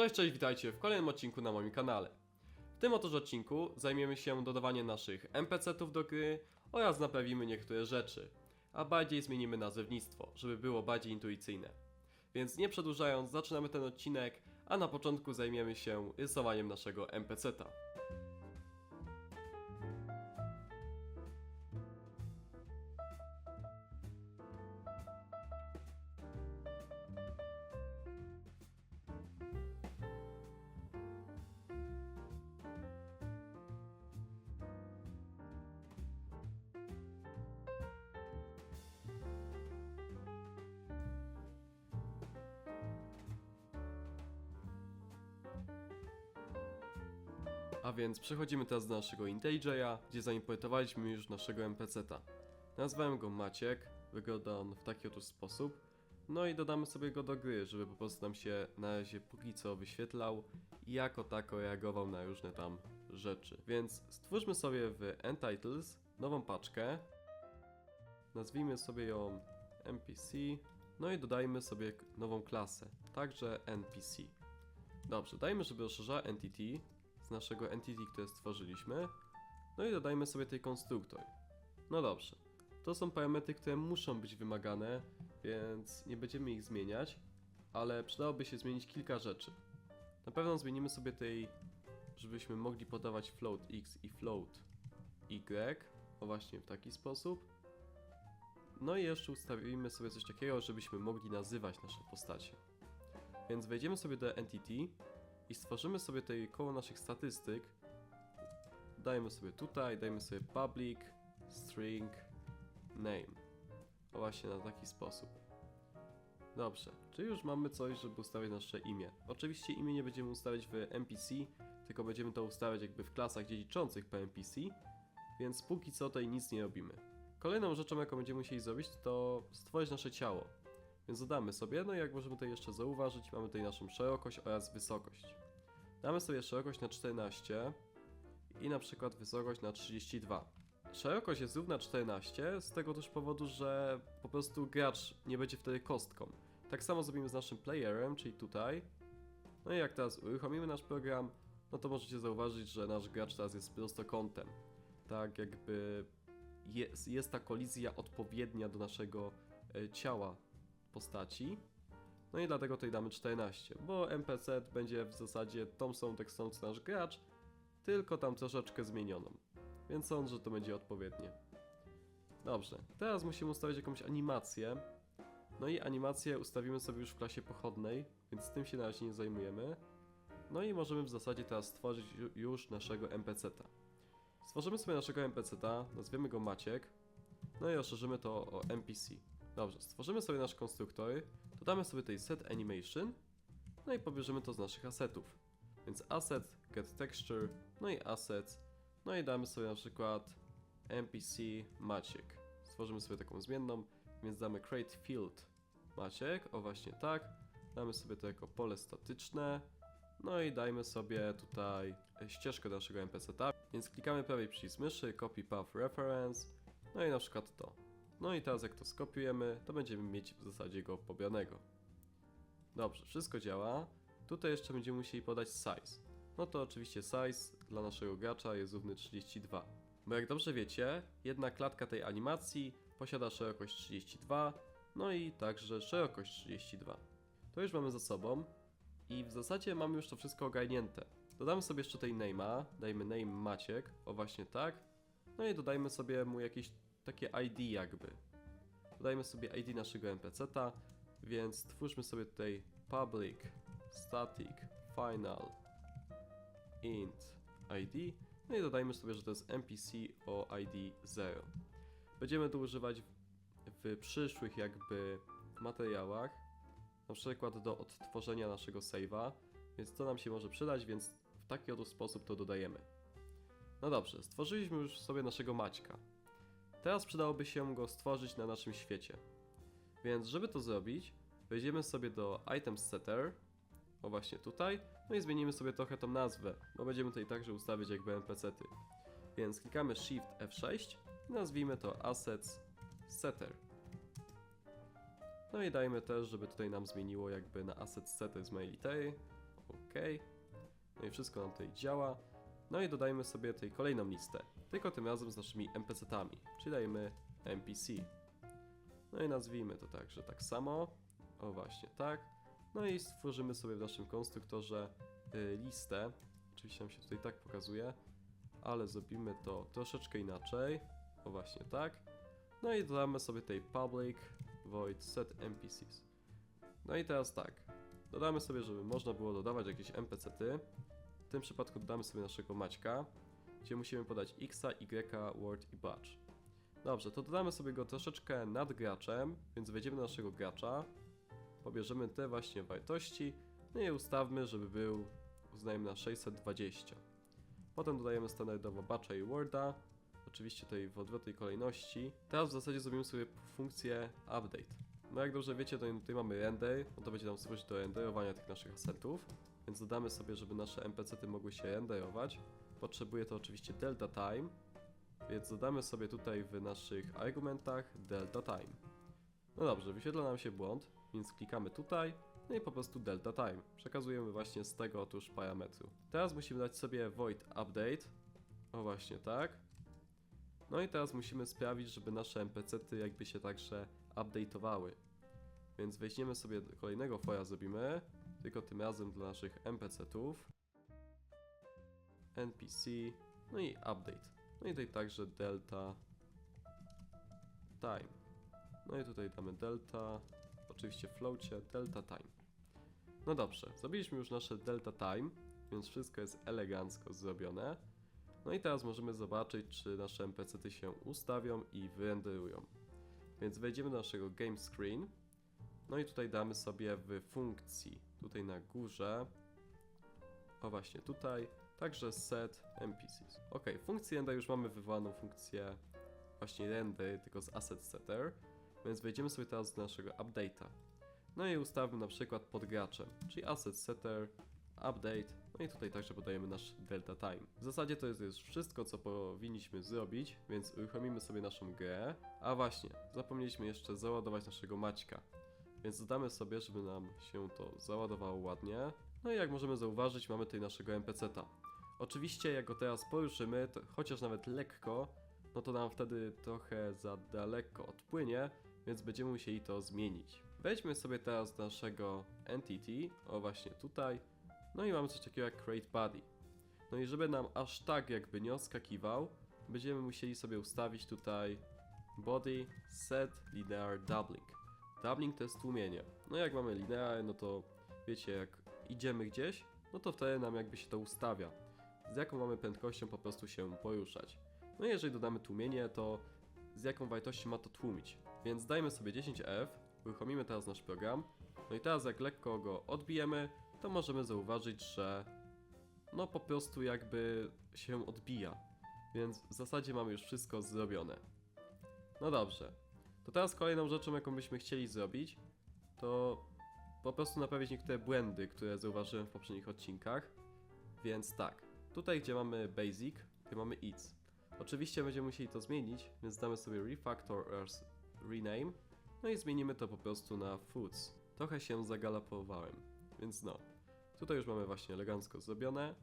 Cześć, cześć, witajcie w kolejnym odcinku na moim kanale. W tym otóż odcinku zajmiemy się dodawaniem naszych NPC-ów do gry oraz naprawimy niektóre rzeczy, a bardziej zmienimy nazewnictwo, żeby było bardziej intuicyjne. Więc nie przedłużając, zaczynamy ten odcinek, a na początku zajmiemy się rysowaniem naszego NPC-ta. A więc przechodzimy teraz do naszego IntelliJ'a, gdzie zaimportowaliśmy już naszego NPC-ta. Nazwałem go Maciek, wygląda on w taki oto sposób. No i dodamy sobie go do gry, żeby po prostu nam się na razie póki co wyświetlał i jako tako reagował na różne tam rzeczy. Więc stwórzmy sobie w Entitles nową paczkę. Nazwijmy sobie ją NPC. No i dodajmy sobie nową klasę, także NPC. Dobrze, dajmy, żeby rozszerzała entity naszego entity, które stworzyliśmy. No i dodajmy sobie tej konstruktor. No dobrze. To są parametry, które muszą być wymagane, więc nie będziemy ich zmieniać, ale przydałoby się zmienić kilka rzeczy. Na pewno zmienimy sobie tej, żebyśmy mogli podawać float x i float y, o właśnie w taki sposób. No i jeszcze ustawimy sobie coś takiego, żebyśmy mogli nazywać nasze postacie. Więc wejdziemy sobie do entity i stworzymy sobie tutaj koło naszych statystyk. Dajmy sobie tutaj, dajmy sobie public string name. O właśnie na taki sposób. Dobrze, czy już mamy coś, żeby ustawić nasze imię? Oczywiście imię nie będziemy ustawiać w NPC, tylko będziemy to ustawiać jakby w klasach dziedziczących po NPC, więc póki co tutaj nic nie robimy. Kolejną rzeczą, jaką będziemy musieli zrobić, to stworzyć nasze ciało. Więc dodamy sobie, no i jak możemy tutaj jeszcze zauważyć, mamy tutaj naszą szerokość oraz wysokość. Damy sobie szerokość na 14 i na przykład wysokość na 32. Szerokość jest równa 14 z tego też powodu, że po prostu gracz nie będzie wtedy kostką. Tak samo zrobimy z naszym playerem, czyli tutaj. No i jak teraz uruchomimy nasz program, no to możecie zauważyć, że nasz gracz teraz jest prostokątem. Tak jakby jest, jest ta kolizja odpowiednia do naszego e, ciała postaci. No i dlatego tutaj damy 14, bo NPC będzie w zasadzie tą samą tekstą co nasz gracz, tylko tam troszeczkę zmienioną. Więc sądzę, że to będzie odpowiednie. Dobrze, teraz musimy ustawić jakąś animację. No i animację ustawimy sobie już w klasie pochodnej, więc tym się na razie nie zajmujemy. No i możemy w zasadzie teraz stworzyć ju- już naszego NPC-ta. Stworzymy sobie naszego NPC-ta, nazwiemy go Maciek, no i rozszerzymy to o NPC. Dobrze, stworzymy sobie nasz konstruktor, dodamy sobie tutaj set animation, no i pobierzemy to z naszych assetów. Więc asset, get texture, no i assets, no i damy sobie na przykład npc Maciek. Stworzymy sobie taką zmienną, więc damy create field Maciek, o właśnie tak. Damy sobie to jako pole statyczne, no i dajmy sobie tutaj ścieżkę do naszego NPC-ta, więc klikamy prawej przycisk myszy, copy path reference, no i na przykład to. No i teraz jak to skopiujemy, to będziemy mieć w zasadzie go pobranego. Dobrze, wszystko działa. Tutaj jeszcze będziemy musieli podać size. No to oczywiście size dla naszego gracza jest równy 32. Bo jak dobrze wiecie, jedna klatka tej animacji posiada szerokość 32, no i także szerokość 32. To już mamy za sobą i w zasadzie mamy już to wszystko ogarnięte. Dodamy sobie jeszcze tej name'a, dajmy name Maciek, o właśnie tak. No i dodajmy sobie mu jakieś takie ID jakby. Dodajmy sobie ID naszego NPC-ta, więc stwórzmy sobie tutaj public static final int id no i dodajmy sobie, że to jest NPC o ID 0. Będziemy to używać w, w przyszłych jakby materiałach, na przykład do odtworzenia naszego save'a, więc to nam się może przydać, więc w taki oto sposób to dodajemy. No dobrze, stworzyliśmy już sobie naszego Maćka. Teraz przydałoby się go stworzyć na naszym świecie. Więc żeby to zrobić, wejdziemy sobie do Item Setter, o właśnie tutaj, no i zmienimy sobie trochę tą nazwę, bo będziemy tutaj także ustawiać jakby NPC-ty. Więc klikamy Shift F6 i nazwijmy to Assets Setter. No i dajmy też, żeby tutaj nam zmieniło jakby na Asset Setter z. O, OK. No i wszystko nam tutaj działa. No i dodajmy sobie tutaj kolejną listę, tylko tym razem z naszymi NPC-tami, czyli dajemy NPC. No i nazwijmy to także tak samo. O właśnie, tak. No i stworzymy sobie w naszym konstruktorze y, listę. Oczywiście nam się tutaj tak pokazuje, ale zrobimy to troszeczkę inaczej. O właśnie, tak. No i dodamy sobie tutaj public void set NPCs. No i teraz tak. Dodamy sobie, żeby można było dodawać jakieś NPC-ty. W tym przypadku dodamy sobie naszego Maćka, gdzie musimy podać x, y, word i badge. Dobrze, to dodamy sobie go troszeczkę nad graczem, więc wejdziemy do naszego gracza, pobierzemy te właśnie wartości, no i ustawmy, żeby był, uznajmy na 620. Potem dodajemy standardowo batcha i worda, oczywiście tutaj w odwrotnej kolejności. Teraz w zasadzie zrobimy sobie funkcję update. No jak dobrze wiecie, to tutaj mamy render, no to będzie nam służyć do renderowania tych naszych assetów, więc dodamy sobie, żeby nasze NPC-ty mogły się renderować. Potrzebuje to oczywiście delta time, więc dodamy sobie tutaj w naszych argumentach delta time. No dobrze, wyświetla nam się błąd, więc klikamy tutaj, no i po prostu delta time. Przekazujemy właśnie z tego otóż parametru. Teraz musimy dać sobie void update. O właśnie tak. No i teraz musimy sprawić, żeby nasze NPC-ty jakby się także update'owały. Więc weźmiemy sobie kolejnego fora zrobimy, tylko tym razem dla naszych NPC-tów. NPC, no i update. No i tutaj także delta time. No i tutaj damy delta, oczywiście w flowcie delta time. No dobrze, zrobiliśmy już nasze delta time, więc wszystko jest elegancko zrobione. No i teraz możemy zobaczyć, czy nasze NPC-ty się ustawią i wyrenderują. Więc wejdziemy do naszego game screen. No i tutaj damy sobie w funkcji, tutaj na górze, o właśnie tutaj, także set NPCs. Ok, w funkcji render już mamy wywołaną funkcję właśnie render, tylko z asset setter, więc wejdziemy sobie teraz do naszego update'a. No i ustawmy na przykład pod graczem, czyli asset setter, update, no i tutaj także podajemy nasz delta time. W zasadzie to jest już wszystko, co powinniśmy zrobić, więc uruchomimy sobie naszą grę. A właśnie, zapomnieliśmy jeszcze załadować naszego Maćka. Więc dodamy sobie, żeby nam się to załadowało ładnie. No i jak możemy zauważyć, mamy tutaj naszego NPC-ta. Oczywiście, jak go teraz poruszymy, to chociaż nawet lekko, no to nam wtedy trochę za daleko odpłynie, więc będziemy musieli to zmienić. Wejdźmy sobie teraz do naszego entity, o właśnie tutaj, no i mamy coś takiego jak create body. No i żeby nam aż tak jakby nie odskakiwał, będziemy musieli sobie ustawić tutaj body set linear doubling. Doubling to jest tłumienie. No jak mamy linear, no to wiecie, jak idziemy gdzieś, no to wtedy nam jakby się to ustawia. Z jaką mamy prędkością po prostu się poruszać. No i jeżeli dodamy tłumienie, to z jaką wartością ma to tłumić. Więc dajmy sobie 10F, uruchomimy teraz nasz program. No i teraz jak lekko go odbijemy, to możemy zauważyć, że no po prostu jakby się odbija. Więc w zasadzie mamy już wszystko zrobione. No dobrze. To teraz kolejną rzeczą, jaką byśmy chcieli zrobić, to po prostu naprawić niektóre błędy, które zauważyłem w poprzednich odcinkach. Więc tak, tutaj gdzie mamy basic, tutaj mamy its. Oczywiście będziemy musieli to zmienić, więc damy sobie refactor rename, no i zmienimy to po prostu na foods. Trochę się zagalopowałem, więc no. Tutaj już mamy właśnie elegancko zrobione.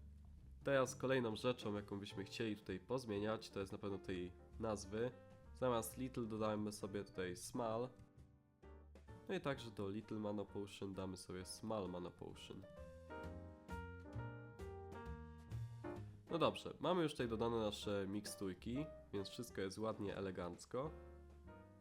Teraz kolejną rzeczą, jaką byśmy chcieli tutaj pozmieniać, to jest na pewno tej nazwy. Zamiast little dodajmy sobie tutaj small. No i także do little mana potion damy sobie small mana No dobrze, mamy już tutaj dodane nasze miksturki, więc wszystko jest ładnie, elegancko.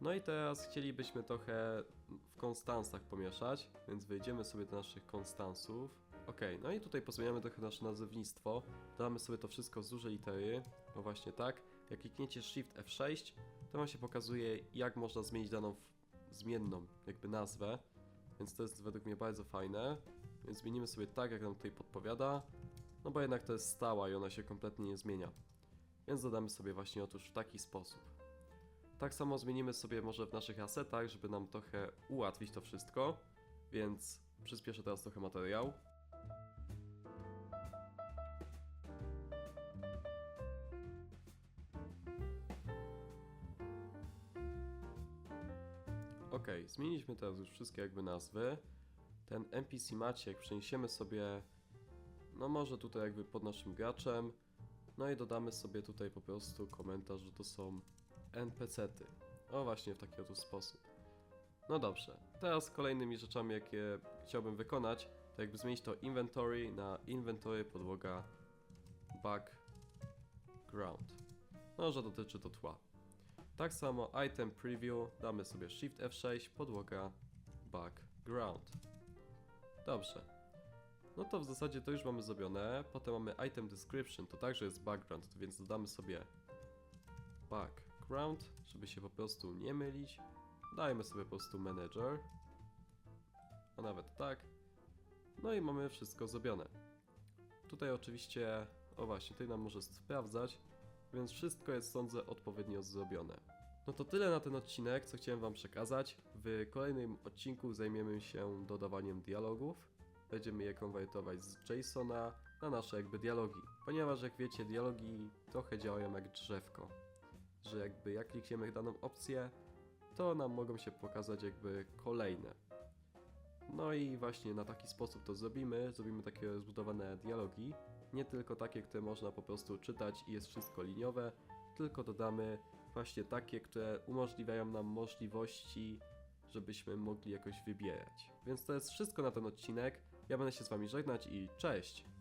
No i teraz chcielibyśmy trochę w konstansach pomieszać, więc wejdziemy sobie do naszych konstansów. Ok, no i tutaj pozmieniamy trochę nasze nazewnictwo. Damy sobie to wszystko z dużej litery, no właśnie tak. Jak klikniecie Shift F6, to wam się pokazuje, jak można zmienić daną zmienną jakby nazwę. Więc to jest według mnie bardzo fajne. Więc zmienimy sobie tak, jak nam tutaj podpowiada. No bo jednak to jest stała i ona się kompletnie nie zmienia. Więc dodamy sobie właśnie otóż w taki sposób. Tak samo zmienimy sobie może w naszych asetach, żeby nam trochę ułatwić to wszystko. Więc przyspieszę teraz trochę materiał. Ok, zmieniliśmy teraz już wszystkie jakby nazwy. Ten NPC Maciek przeniesiemy sobie no może tutaj jakby pod naszym graczem. No i dodamy sobie tutaj po prostu komentarz, że to są NPC-ty. O właśnie w taki oto sposób. No dobrze, teraz kolejnymi rzeczami jakie chciałbym wykonać, to jakby zmienić to inventory na inventory podłoga background. No, że dotyczy to tła. Tak samo item preview damy sobie shift F6 podłoga background. Dobrze. No to w zasadzie to już mamy zrobione. Potem mamy item description, to także jest background, więc dodamy sobie background, żeby się po prostu nie mylić. Dajmy sobie po prostu manager. A nawet tak. No i mamy wszystko zrobione. Tutaj oczywiście, o właśnie, tutaj nam może sprawdzać, więc wszystko jest sądzę odpowiednio zrobione. No to tyle na ten odcinek, co chciałem wam przekazać. W kolejnym odcinku zajmiemy się dodawaniem dialogów. Będziemy je konwertować z JSONa na nasze jakby dialogi. Ponieważ jak wiecie, dialogi trochę działają jak drzewko. Że jakby jak klikniemy daną opcję, to nam mogą się pokazać jakby kolejne. No i właśnie na taki sposób to zrobimy. Zrobimy takie rozbudowane dialogi. Nie tylko takie, które można po prostu czytać i jest wszystko liniowe, tylko dodamy właśnie takie, które umożliwiają nam możliwości, żebyśmy mogli jakoś wybierać. Więc to jest wszystko na ten odcinek. Ja będę się z wami żegnać i cześć!